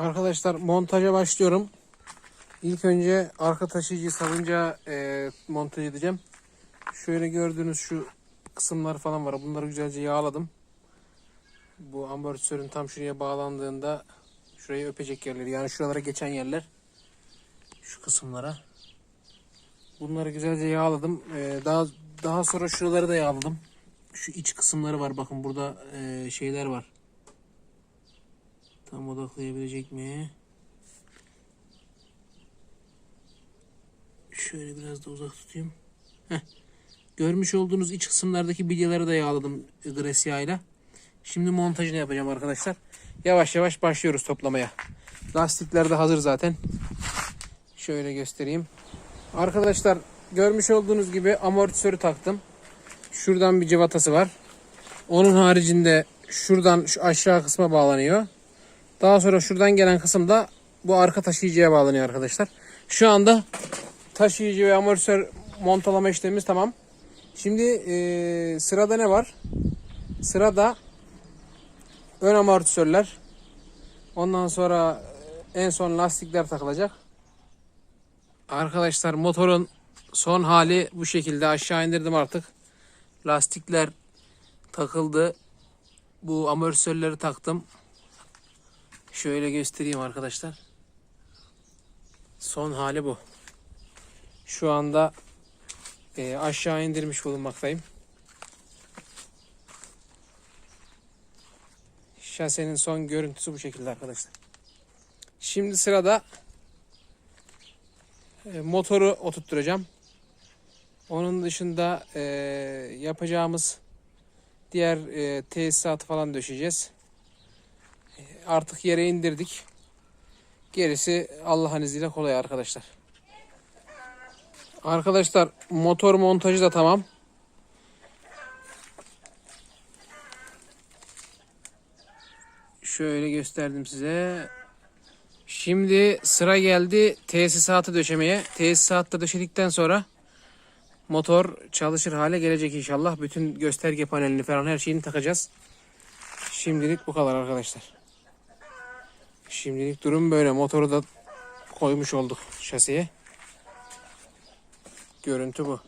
Arkadaşlar montaja başlıyorum. İlk önce arka taşıyıcı salınca e, montaj edeceğim. Şöyle gördüğünüz şu kısımlar falan var. Bunları güzelce yağladım. Bu amortisörün tam şuraya bağlandığında şurayı öpecek yerleri yani şuralara geçen yerler şu kısımlara. Bunları güzelce yağladım. E, daha daha sonra şuraları da yağladım. Şu iç kısımları var. Bakın burada e, şeyler var. Tam odaklayabilecek mi? Şöyle biraz da uzak tutayım. Heh. Görmüş olduğunuz iç kısımlardaki bilyeleri de yağladım gres yağıyla. Şimdi montajını yapacağım arkadaşlar. Yavaş yavaş başlıyoruz toplamaya. Lastikler de hazır zaten. Şöyle göstereyim. Arkadaşlar görmüş olduğunuz gibi amortisörü taktım. Şuradan bir cıvatası var. Onun haricinde şuradan şu aşağı kısma bağlanıyor. Daha sonra şuradan gelen kısım da bu arka taşıyıcıya bağlanıyor arkadaşlar. Şu anda taşıyıcı ve amortisör montalama işlemimiz tamam. Şimdi eee, sırada ne var? Sırada ön amortisörler. Ondan sonra e, en son lastikler takılacak. Arkadaşlar motorun son hali bu şekilde aşağı indirdim artık. Lastikler takıldı. Bu amortisörleri taktım. Şöyle göstereyim arkadaşlar. Son hali bu. Şu anda e, aşağı indirmiş bulunmaktayım. Şasenin son görüntüsü bu şekilde arkadaşlar. Şimdi sırada e, motoru oturtturacağım. Onun dışında e, yapacağımız diğer e, tesisatı falan döşeyeceğiz. Artık yere indirdik. Gerisi Allah'ın izniyle kolay arkadaşlar. Arkadaşlar motor montajı da tamam. Şöyle gösterdim size. Şimdi sıra geldi tesisatı döşemeye. Tesisatı döşedikten sonra motor çalışır hale gelecek inşallah. Bütün gösterge panelini falan her şeyini takacağız. Şimdilik bu kadar arkadaşlar. Şimdilik durum böyle. Motoru da koymuş olduk şasiye. Görüntü bu.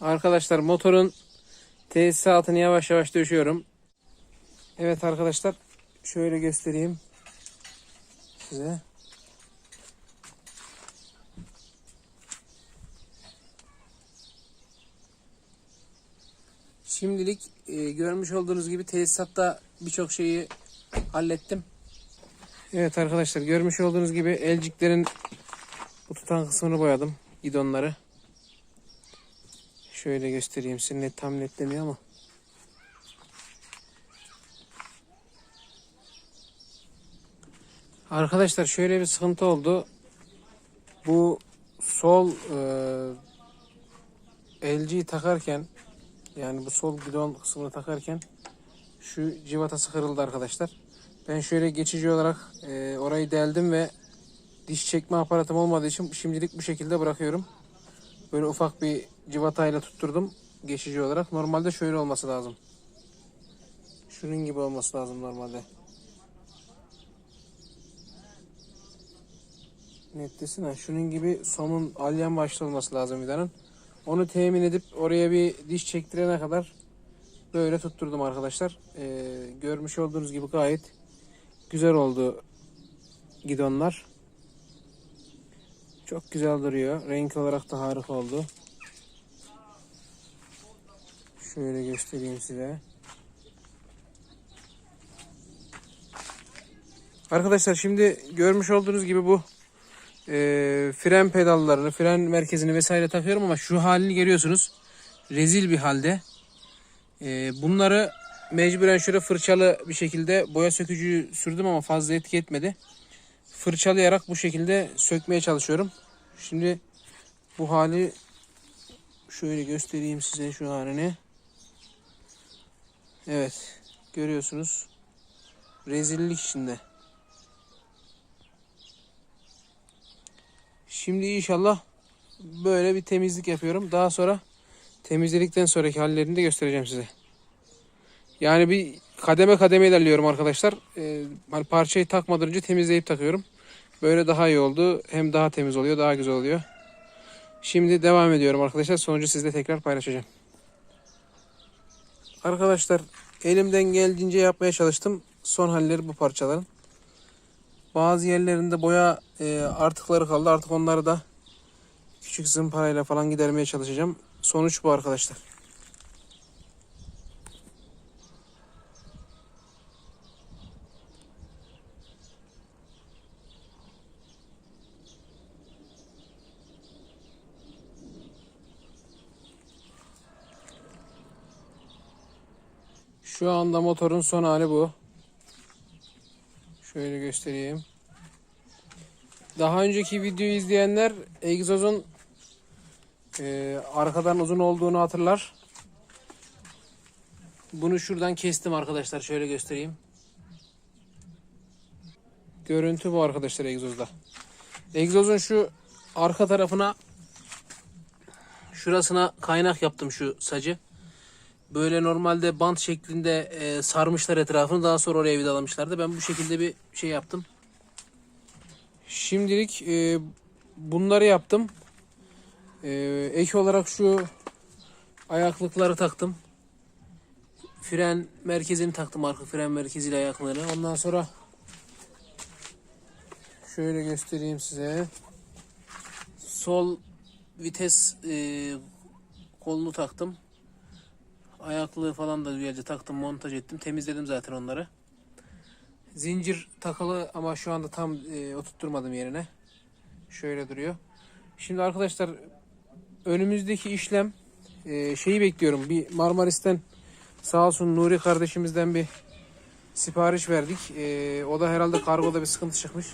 Arkadaşlar motorun tesisatını yavaş yavaş döşüyorum. Evet arkadaşlar şöyle göstereyim size. Şimdilik e, görmüş olduğunuz gibi tesisatta birçok şeyi hallettim. Evet arkadaşlar görmüş olduğunuz gibi elciklerin bu tutan kısmını boyadım. Gidonları. Şöyle göstereyim size net tam netlemiyor ama. Arkadaşlar şöyle bir sıkıntı oldu. Bu sol e, LG'yi takarken yani bu sol gidon kısmını takarken şu civatası kırıldı arkadaşlar. Ben şöyle geçici olarak e, orayı deldim ve diş çekme aparatım olmadığı için şimdilik bu şekilde bırakıyorum. Böyle ufak bir civatayla tutturdum geçici olarak. Normalde şöyle olması lazım. Şunun gibi olması lazım normalde. Netlesin ha. Şunun gibi somun alyan başlı olması lazım vidanın. Onu temin edip oraya bir diş çektirene kadar böyle tutturdum arkadaşlar. Ee, görmüş olduğunuz gibi gayet güzel oldu gidonlar. Çok güzel duruyor. Renk olarak da harika oldu. Şöyle göstereyim size. Arkadaşlar şimdi görmüş olduğunuz gibi bu e, fren pedallarını, fren merkezini vesaire takıyorum ama şu halini görüyorsunuz. Rezil bir halde. E, bunları mecburen şöyle fırçalı bir şekilde boya sökücüyü sürdüm ama fazla etki etmedi. Fırçalayarak bu şekilde sökmeye çalışıyorum. Şimdi bu hali şöyle göstereyim size şu halini. Evet görüyorsunuz. Rezillik içinde. Şimdi inşallah böyle bir temizlik yapıyorum. Daha sonra temizledikten sonraki hallerini de göstereceğim size. Yani bir kademe kademe ilerliyorum arkadaşlar. Ee, hani parçayı takmadan önce temizleyip takıyorum. Böyle daha iyi oldu. Hem daha temiz oluyor, daha güzel oluyor. Şimdi devam ediyorum arkadaşlar. Sonucu sizle tekrar paylaşacağım. Arkadaşlar elimden geldiğince yapmaya çalıştım. Son halleri bu parçaların. Bazı yerlerinde boya e, artıkları kaldı. Artık onları da küçük zımparayla falan gidermeye çalışacağım. Sonuç bu arkadaşlar. Şu anda motorun son hali bu. Şöyle göstereyim. Daha önceki videoyu izleyenler egzozun e, arkadan uzun olduğunu hatırlar. Bunu şuradan kestim arkadaşlar. Şöyle göstereyim. Görüntü bu arkadaşlar egzozda. Egzozun şu arka tarafına şurasına kaynak yaptım şu sacı. Böyle normalde bant şeklinde e, sarmışlar etrafını. Daha sonra oraya vidalamışlardı. Ben bu şekilde bir şey yaptım. Şimdilik e, bunları yaptım. E, ek olarak şu ayaklıkları taktım. Fren merkezini taktım. Arka fren merkeziyle ayaklarını. Ondan sonra şöyle göstereyim size. Sol vites e, kolunu taktım. Ayaklığı falan da güzelce taktım, montaj ettim. Temizledim zaten onları. Zincir takılı ama şu anda tam e, oturtturmadım yerine. Şöyle duruyor. Şimdi arkadaşlar önümüzdeki işlem e, şeyi bekliyorum. Bir Marmaris'ten sağ olsun Nuri kardeşimizden bir sipariş verdik. E, o da herhalde kargoda bir sıkıntı çıkmış.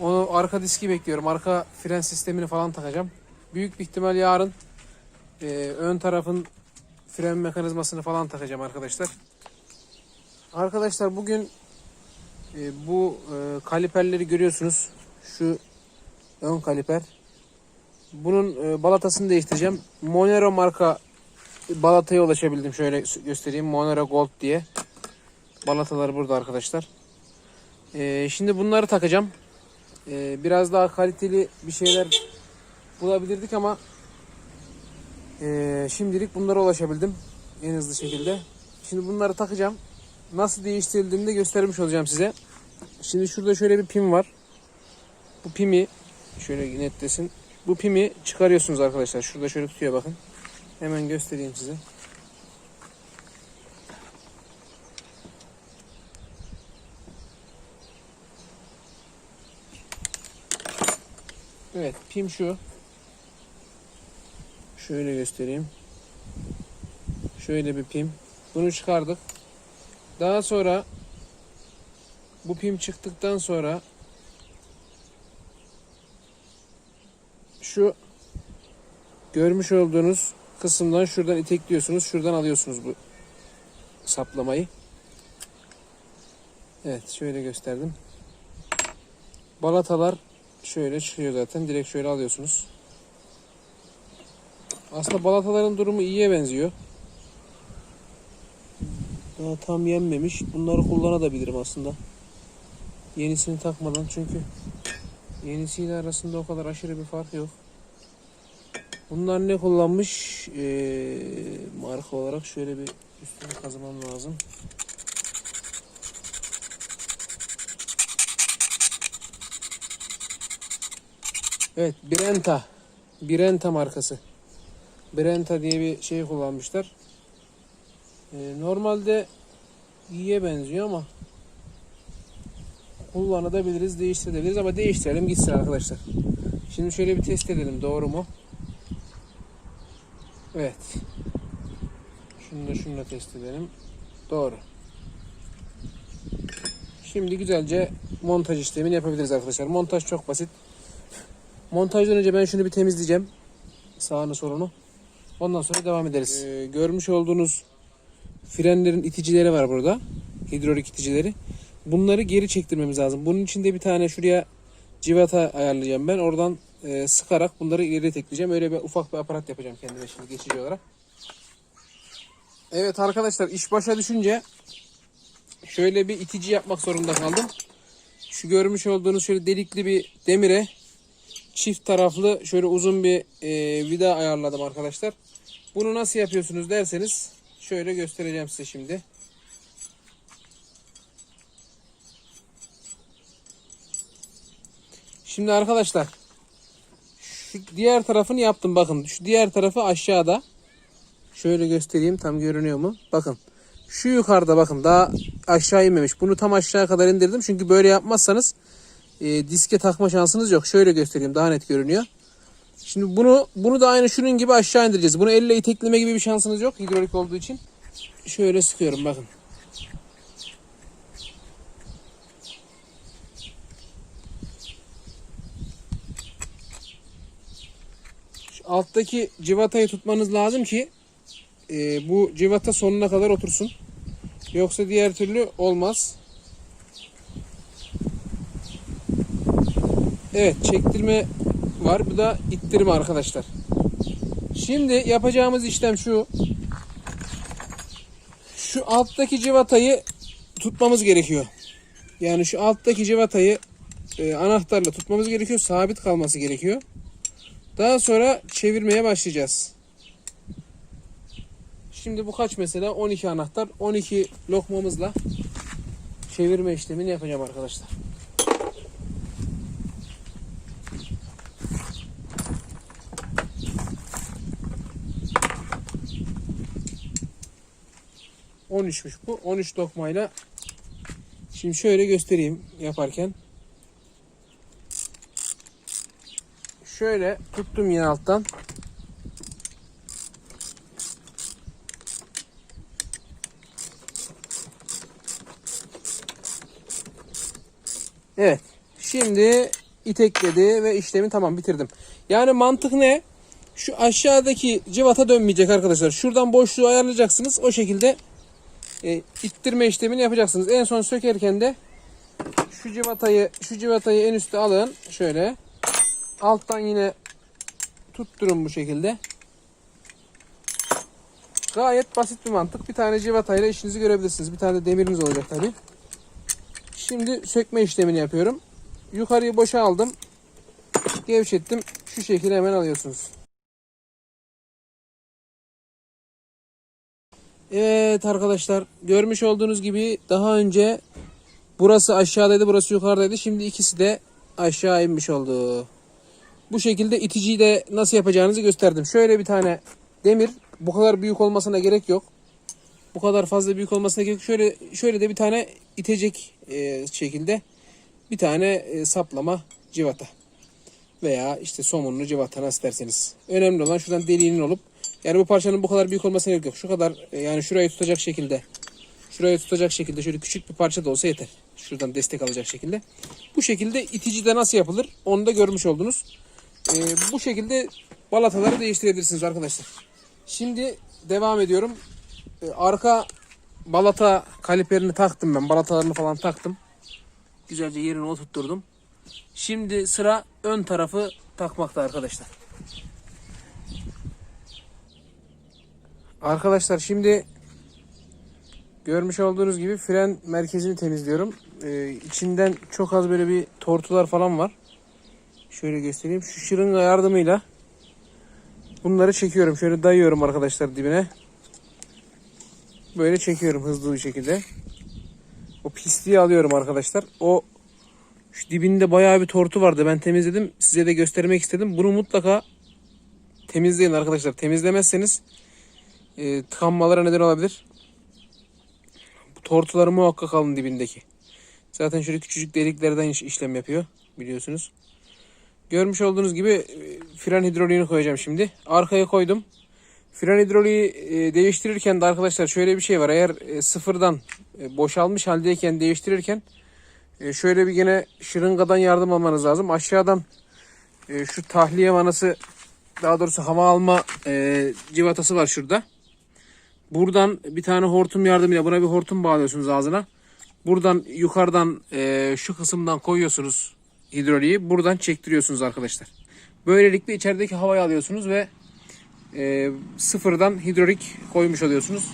Onu arka diski bekliyorum. Arka fren sistemini falan takacağım. Büyük bir ihtimal yarın e, ön tarafın fren mekanizmasını falan takacağım arkadaşlar. Arkadaşlar bugün e, bu e, kaliperleri görüyorsunuz. Şu ön kaliper. Bunun e, balatasını değiştireceğim. Monero marka balataya ulaşabildim. Şöyle göstereyim. Monero Gold diye. Balatalar burada arkadaşlar. E, şimdi bunları takacağım. E, biraz daha kaliteli bir şeyler bulabilirdik ama ee, şimdilik bunlara ulaşabildim en hızlı şekilde. Şimdi bunları takacağım. Nasıl değiştirildiğini de göstermiş olacağım size. Şimdi şurada şöyle bir pim var. Bu pimi şöyle netlesin. Bu pimi çıkarıyorsunuz arkadaşlar. Şurada şöyle tutuyor bakın. Hemen göstereyim size. Evet pim şu. Şöyle göstereyim. Şöyle bir pim. Bunu çıkardık. Daha sonra bu pim çıktıktan sonra şu görmüş olduğunuz kısımdan şuradan itekliyorsunuz. Şuradan alıyorsunuz bu saplamayı. Evet şöyle gösterdim. Balatalar şöyle çıkıyor zaten. Direkt şöyle alıyorsunuz. Aslında balataların durumu iyiye benziyor. Daha tam yenmemiş. Bunları kullanabilirim aslında. Yenisini takmadan çünkü yenisiyle arasında o kadar aşırı bir fark yok. Bunlar ne kullanmış? Ee, marka olarak şöyle bir üstünü kazımam lazım. Evet, Brenta. Brenta markası. Brenta diye bir şey kullanmışlar. Ee, normalde iyiye benziyor ama kullanabiliriz, değiştirebiliriz ama değiştirelim gitsin arkadaşlar. Şimdi şöyle bir test edelim doğru mu? Evet. Şunu da şununla test edelim. Doğru. Şimdi güzelce montaj işlemini yapabiliriz arkadaşlar. Montaj çok basit. Montajdan önce ben şunu bir temizleyeceğim. Sağını solunu. Ondan sonra devam ederiz. Ee, görmüş olduğunuz frenlerin iticileri var burada. Hidrolik iticileri. Bunları geri çektirmemiz lazım. Bunun için de bir tane şuraya civata ayarlayacağım ben. Oradan e, sıkarak bunları ileri tekleyeceğim. Öyle bir ufak bir aparat yapacağım kendime şimdi geçici olarak. Evet arkadaşlar iş başa düşünce şöyle bir itici yapmak zorunda kaldım. Şu görmüş olduğunuz şöyle delikli bir demire çift taraflı şöyle uzun bir e, vida ayarladım arkadaşlar. Bunu nasıl yapıyorsunuz derseniz şöyle göstereceğim size şimdi. Şimdi arkadaşlar şu diğer tarafını yaptım bakın. Şu diğer tarafı aşağıda. Şöyle göstereyim tam görünüyor mu? Bakın. Şu yukarıda bakın daha aşağı inmemiş. Bunu tam aşağı kadar indirdim. Çünkü böyle yapmazsanız e, diske takma şansınız yok. Şöyle göstereyim daha net görünüyor. Şimdi bunu bunu da aynı şunun gibi aşağı indireceğiz. Bunu elle itekleme gibi bir şansınız yok hidrolik olduğu için. Şöyle sıkıyorum bakın. Şu alttaki civatayı tutmanız lazım ki e, bu civata sonuna kadar otursun. Yoksa diğer türlü olmaz. Evet çektirme var. Bu da ittirme arkadaşlar. Şimdi yapacağımız işlem şu. Şu alttaki civatayı tutmamız gerekiyor. Yani şu alttaki civatayı e, anahtarla tutmamız gerekiyor. Sabit kalması gerekiyor. Daha sonra çevirmeye başlayacağız. Şimdi bu kaç mesela? 12 anahtar. 12 lokmamızla çevirme işlemini yapacağım arkadaşlar. On üçmüş bu. 13 lokmayla şimdi şöyle göstereyim yaparken. Şöyle tuttum yine alttan. Evet. Şimdi itekledi ve işlemi tamam bitirdim. Yani mantık ne? Şu aşağıdaki civata dönmeyecek arkadaşlar. Şuradan boşluğu ayarlayacaksınız. O şekilde e, ittirme işlemini yapacaksınız. En son sökerken de şu civatayı şu civatayı en üste alın. Şöyle. Alttan yine tutturun bu şekilde. Gayet basit bir mantık. Bir tane civatayla işinizi görebilirsiniz. Bir tane de demiriniz olacak tabi. Şimdi sökme işlemini yapıyorum. Yukarıyı boşa aldım. Gevşettim. Şu şekilde hemen alıyorsunuz. Evet arkadaşlar görmüş olduğunuz gibi daha önce burası aşağıdaydı burası yukarıdaydı. Şimdi ikisi de aşağı inmiş oldu. Bu şekilde iticiyi de nasıl yapacağınızı gösterdim. Şöyle bir tane demir bu kadar büyük olmasına gerek yok. Bu kadar fazla büyük olmasına gerek yok. Şöyle şöyle de bir tane itecek e, şekilde bir tane e, saplama civata veya işte somunlu civata nasıl derseniz. Önemli olan şuradan deliğinin olup yani bu parçanın bu kadar büyük olmasına gerek yok. Şu kadar e, yani şurayı tutacak şekilde şurayı tutacak şekilde şöyle küçük bir parça da olsa yeter. Şuradan destek alacak şekilde. Bu şekilde itici de nasıl yapılır onu da görmüş oldunuz. E, bu şekilde balataları değiştirebilirsiniz arkadaşlar. Şimdi devam ediyorum. E, arka balata kaliperini taktım ben. Balatalarını falan taktım. Güzelce yerine oturtturdum. Şimdi sıra ön tarafı takmakta arkadaşlar. Arkadaşlar şimdi görmüş olduğunuz gibi fren merkezini temizliyorum. Ee, içinden çok az böyle bir tortular falan var. Şöyle göstereyim. Şu şırınga yardımıyla bunları çekiyorum. Şöyle dayıyorum arkadaşlar dibine. Böyle çekiyorum hızlı bir şekilde. O pisliği alıyorum arkadaşlar. O şu dibinde bayağı bir tortu vardı. Ben temizledim. Size de göstermek istedim. Bunu mutlaka temizleyin arkadaşlar. Temizlemezseniz e, tıkanmalara neden olabilir. Bu tortuları muhakkak alın dibindeki. Zaten şöyle küçücük deliklerden iş- işlem yapıyor. Biliyorsunuz. Görmüş olduğunuz gibi e, fren hidroliğini koyacağım şimdi. Arkaya koydum. Fren hidroliği e, değiştirirken de arkadaşlar şöyle bir şey var. Eğer e, sıfırdan e, boşalmış haldeyken değiştirirken şöyle bir gene şırıngadan yardım almanız lazım. Aşağıdan şu tahliye vanası daha doğrusu hava alma e, civatası var şurada. Buradan bir tane hortum yardımıyla buna bir hortum bağlıyorsunuz ağzına. Buradan yukarıdan e, şu kısımdan koyuyorsunuz hidroliği. Buradan çektiriyorsunuz arkadaşlar. Böylelikle içerideki havayı alıyorsunuz ve e, sıfırdan hidrolik koymuş oluyorsunuz.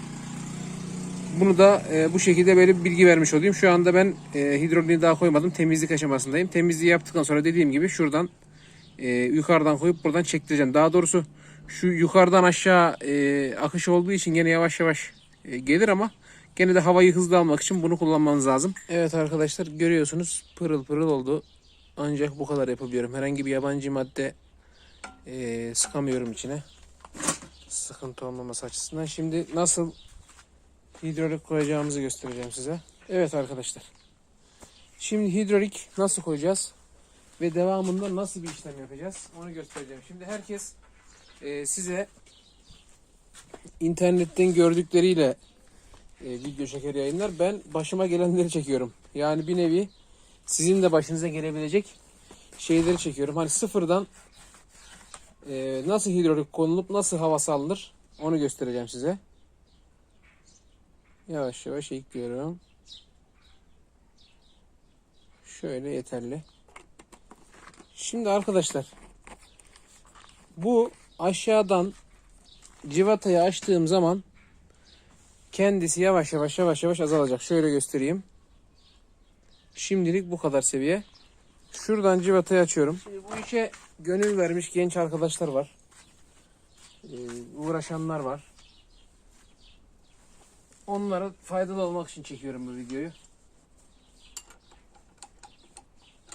Bunu da e, bu şekilde böyle bir bilgi vermiş olayım. Şu anda ben e, hidroliğini daha koymadım. Temizlik aşamasındayım. Temizliği yaptıktan sonra dediğim gibi şuradan e, yukarıdan koyup buradan çektireceğim. Daha doğrusu şu yukarıdan aşağı e, akış olduğu için gene yavaş yavaş e, gelir ama gene de havayı hızlı almak için bunu kullanmanız lazım. Evet arkadaşlar görüyorsunuz pırıl pırıl oldu. Ancak bu kadar yapabiliyorum. Herhangi bir yabancı madde e, sıkamıyorum içine. Sıkıntı olmaması açısından. Şimdi nasıl hidrolik koyacağımızı göstereceğim size. Evet arkadaşlar. Şimdi hidrolik nasıl koyacağız? Ve devamında nasıl bir işlem yapacağız? Onu göstereceğim. Şimdi herkes e, size internetten gördükleriyle e, video çeker yayınlar. Ben başıma gelenleri çekiyorum. Yani bir nevi sizin de başınıza gelebilecek şeyleri çekiyorum. Hani sıfırdan e, nasıl hidrolik konulup nasıl hava salınır onu göstereceğim size. Yavaş yavaş ekliyorum. Şöyle yeterli. Şimdi arkadaşlar bu aşağıdan civatayı açtığım zaman kendisi yavaş yavaş yavaş yavaş azalacak. Şöyle göstereyim. Şimdilik bu kadar seviye. Şuradan civatayı açıyorum. Şimdi bu işe gönül vermiş genç arkadaşlar var. Ee, uğraşanlar var. Onlara faydalı olmak için çekiyorum bu videoyu.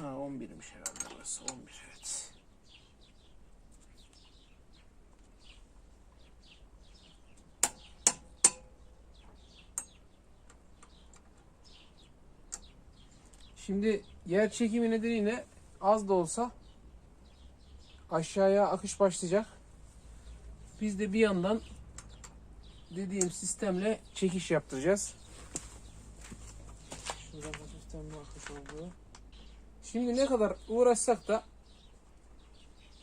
Ha 11'miş herhalde burası. 11 evet. Şimdi yer çekimi nedeniyle az da olsa aşağıya akış başlayacak. Biz de bir yandan dediğim sistemle çekiş yaptıracağız. Şuradan hafiften bir akış oldu. Şimdi ne kadar uğraşsak da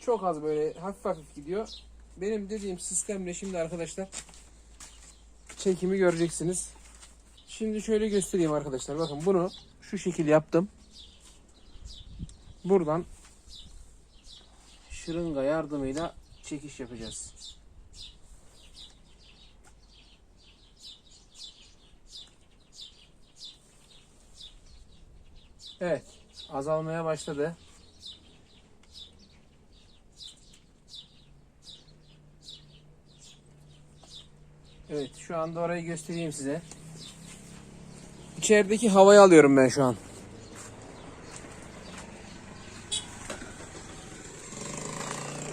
çok az böyle hafif hafif gidiyor. Benim dediğim sistemle şimdi arkadaşlar çekimi göreceksiniz. Şimdi şöyle göstereyim arkadaşlar. Bakın bunu şu şekil yaptım. Buradan şırınga yardımıyla çekiş yapacağız. Evet, azalmaya başladı. Evet, şu anda orayı göstereyim size. İçerideki havayı alıyorum ben şu an.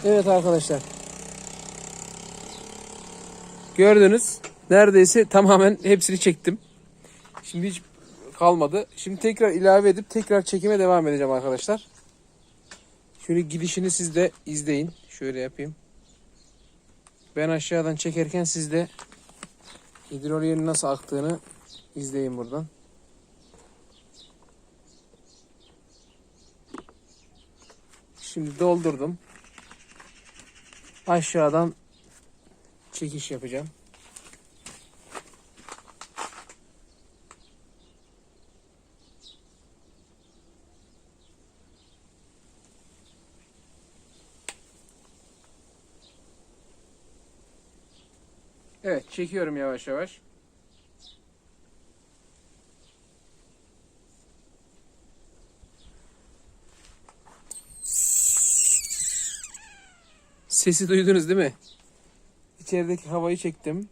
Evet arkadaşlar. Gördünüz. Neredeyse tamamen hepsini çektim. Şimdi hiç kalmadı. Şimdi tekrar ilave edip tekrar çekime devam edeceğim arkadaşlar. Şöyle gidişini siz de izleyin. Şöyle yapayım. Ben aşağıdan çekerken siz de hidroliğin nasıl aktığını izleyin buradan. Şimdi doldurdum. Aşağıdan çekiş yapacağım. Evet, çekiyorum yavaş yavaş. Sesi duydunuz değil mi? İçerideki havayı çektim.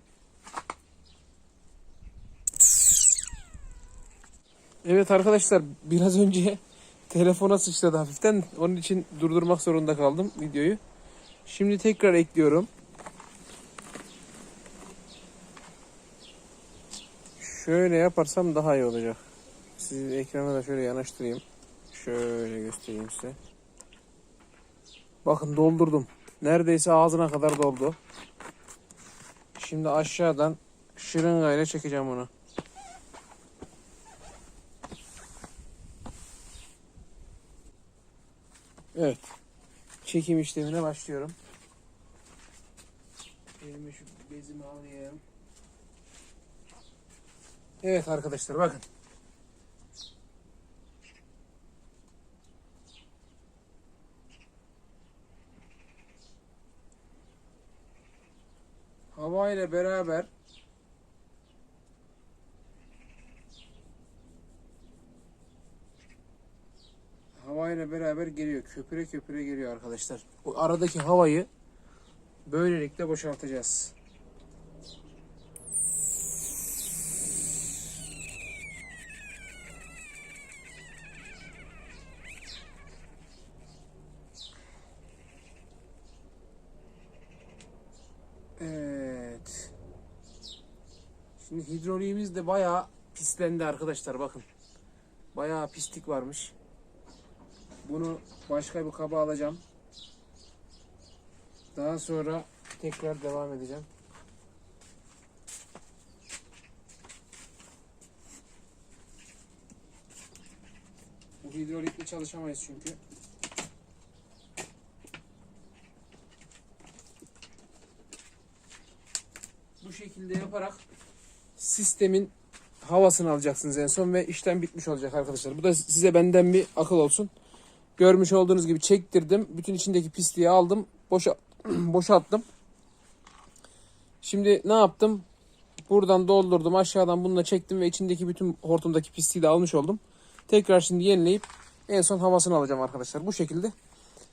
Evet arkadaşlar biraz önce telefona sıçradı hafiften. Onun için durdurmak zorunda kaldım videoyu. Şimdi tekrar ekliyorum. Şöyle yaparsam daha iyi olacak. Sizi ekrana da şöyle yanaştırayım. Şöyle göstereyim size. Bakın doldurdum. Neredeyse ağzına kadar doldu. Şimdi aşağıdan şırıngayla çekeceğim bunu. Evet. Çekim işlemine başlıyorum. Elime şu bezimi alayım. Evet arkadaşlar bakın. hava ile beraber hava ile beraber geliyor. Köpüre köpüre geliyor arkadaşlar. O aradaki havayı böylelikle boşaltacağız. Şimdi hidroliğimiz de bayağı pislendi arkadaşlar bakın. Bayağı pislik varmış. Bunu başka bir kaba alacağım. Daha sonra tekrar devam edeceğim. Bu hidrolikle çalışamayız çünkü. Bu şekilde yaparak sistemin havasını alacaksınız en son ve işlem bitmiş olacak arkadaşlar. Bu da size benden bir akıl olsun. Görmüş olduğunuz gibi çektirdim. Bütün içindeki pisliği aldım. Boşa boşalttım. Şimdi ne yaptım? Buradan doldurdum. Aşağıdan bununla çektim ve içindeki bütün hortumdaki pisliği de almış oldum. Tekrar şimdi yenileyip en son havasını alacağım arkadaşlar. Bu şekilde.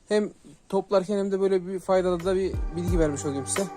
Hem toplarken hem de böyle bir faydalı da bir bilgi vermiş olayım size.